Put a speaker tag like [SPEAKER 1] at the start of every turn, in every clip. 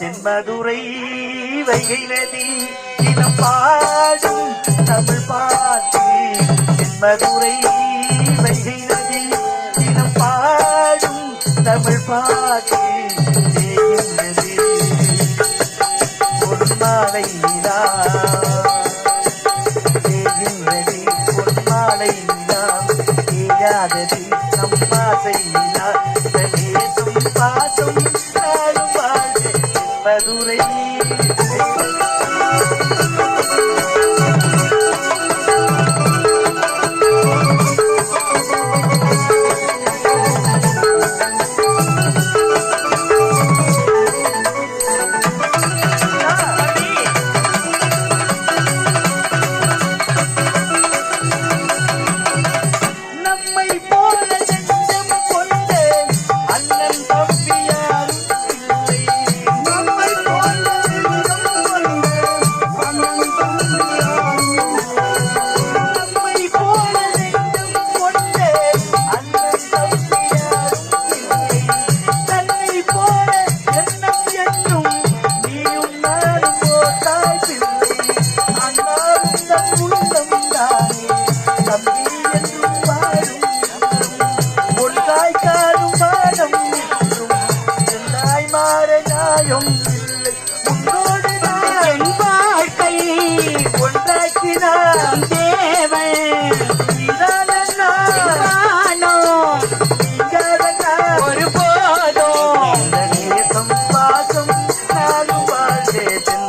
[SPEAKER 1] தென்மதுரை வைகை நதி தினம் பாடும் தமிழ் பாட்டு. தென்மதுரை வைகை நதி தினம் பாடும் தமிழ் பாட்டு. செய்கின்றது பொன்மாலை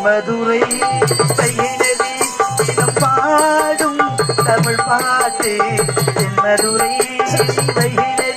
[SPEAKER 1] மதுரை செய்யினதி பாடும் தமிழ் பாட்டு. என் மதுரை செய்யின